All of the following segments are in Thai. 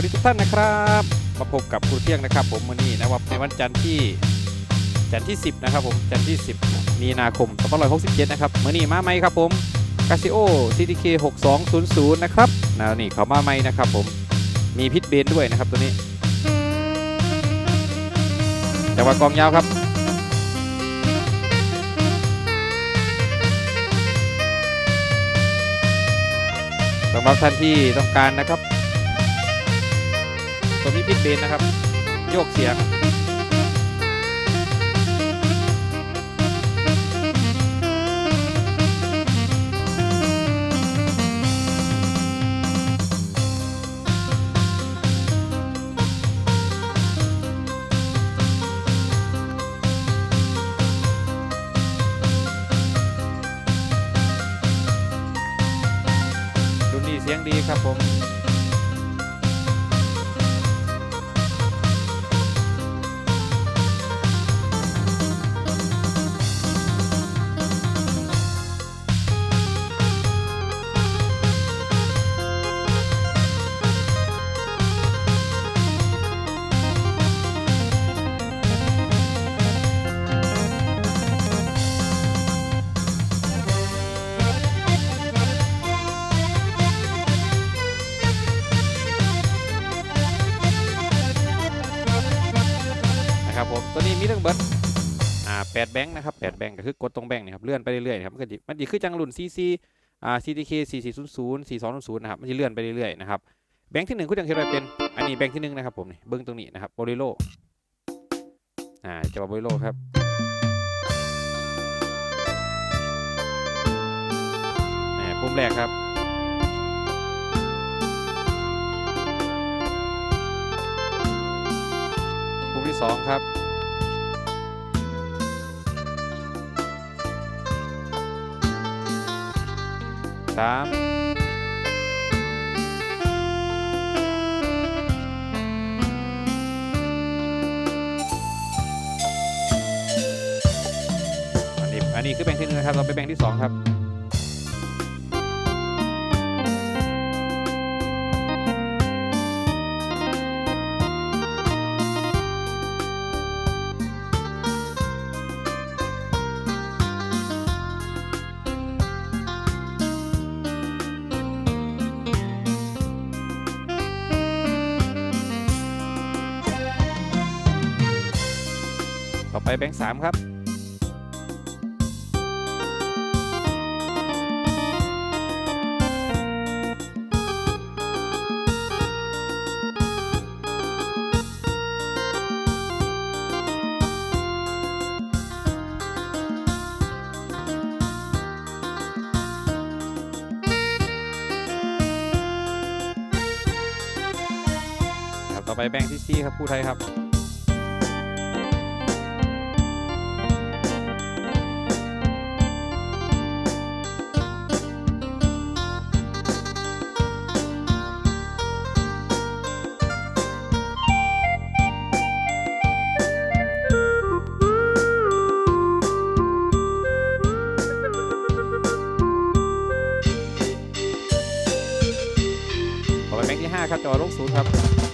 วัสดีทุกท่านนะครับ มาพบกับครูเที่ยงนะครับ ผมวันนี้นะครับในวันจันทร์ที่จันทร์ที่ 10 นะครับผมจันทร์ที่ 10 มีนาคม2567 นะครับมื่อนี้มาไหมครับผมกาซิโอ CTK 6200 นะครับนะนี่เขามาไหมนะครับผมมีพิษเบนด้วยนะครับตัวนี้จังหวะกองยาวครับสำหรับท่านที่ต้องการนะครับ ตัวนี้พิดเบนนะครับ โยกเสียงดูนี่เสียงดีครับผม ทั้งเบิร์ดอ่าแปดแบงค์นะครับแปดแบงค์ก็คือกดตรงแบงค์นี่ครับเลื่อนไปเรื่อยๆครับมันก็มันจะคือจังรุ่น CC อ่า CTK 4400 4200นะครับมันจะเลื่อนไปเรื่อยๆนะครับแบงค์ที่หนึ่งคุณจังเห็นไว้เป็นอันนี้แบงค์ที่หนึ่งนะครับผมนี่เบิ้งตรงนี้นะครับโบริโลอ่าจะว่าโบริโลครับอ่าปุ่มแรกครับปุ่มที่สองครับ สามอันนี้อันนี้คือแบ่งที่หนึ่งนะครับ เราไปแบ่งที่สองครับ ไปแบงค์สามครับครับต่อไปแบงค์ที่สี่ครับผู้ไทยครับ ไปแบงค์ที่5ครับจอลงศูนย์ครับ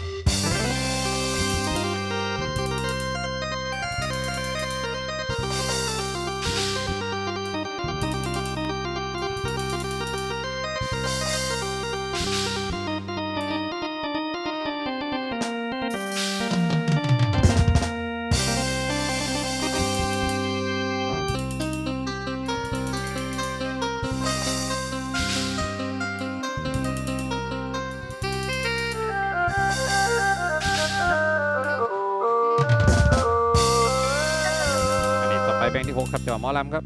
เพลงที่ 6 ครับจังหวัมอลำครับ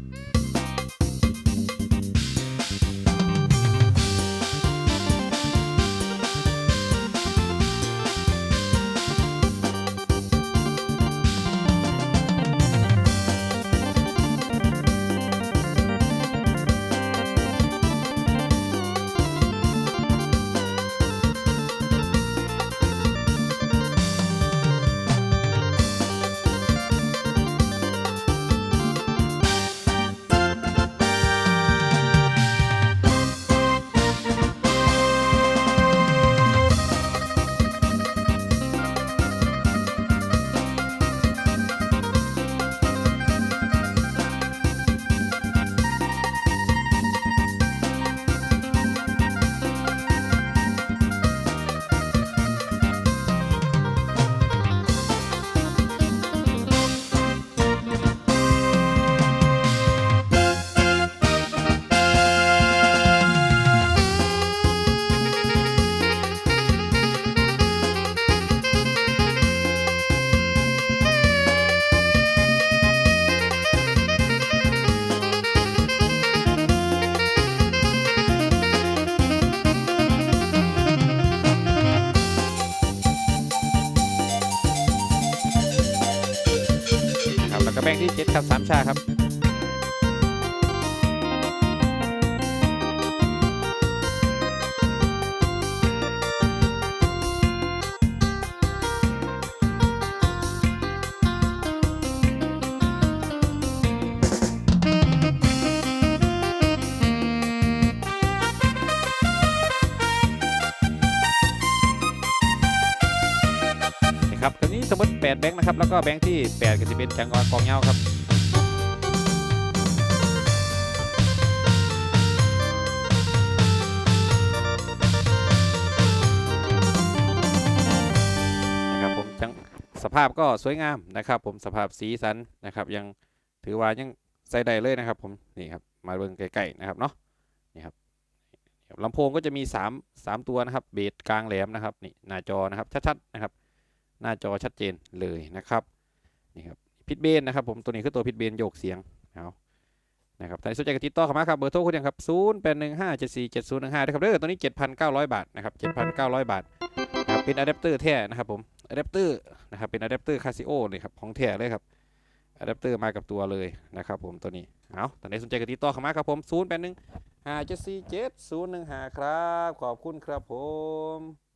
ที่เจ็ดครับสามชาครับนะครับ 8แบงค์นะครับ แล้วก็แบงค์ที่ 8 ก็จะเป็นจังกรกองเงาครับนะครับผมจังสภาพก็สวยงามนะครับ ผมสภาพสีสันนะครับ ยังถือว่ายังใส่ได้เลยนะครับ ผมนี่ครับมาเบิ่งใกล้ๆนะครับเนาะนี่ครับลำโพงก็จะมี 3 3 ตัวนะครับ เบสกลางแหลมนะครับนี่หน้าจอนะครับชัดๆนะครับ หน้าจอชัดเจนเลยนะครับนี่ครับพิทเบนนะครับผมตัวนี้คือตัวพิทเบนโยกเสียงเอานะครับใครสนใจก็ติดต่อเข้ามาครับเบอร์โทรคุณยังครับ0 8 1 5 7 4 7 0 1 5นะครับเด้อตัวนี้ 7,900 บาทนะครับ7,900 บาทนะครับเป็นอะแดปเตอร์แท้นะครับผมอะแดปเตอร์นะครับเป็นอะแดปเตอร์คาซิโอเลยครับของแท้เลยครับอะแดปเตอร์มากับตัวเลยนะครับผมตัวนี้เอาตอนนี้สนใจก็ติดต่อเข้ามาครับผม0 8 1 5 7 4 7 0 1 5ครับขอบคุณครับผม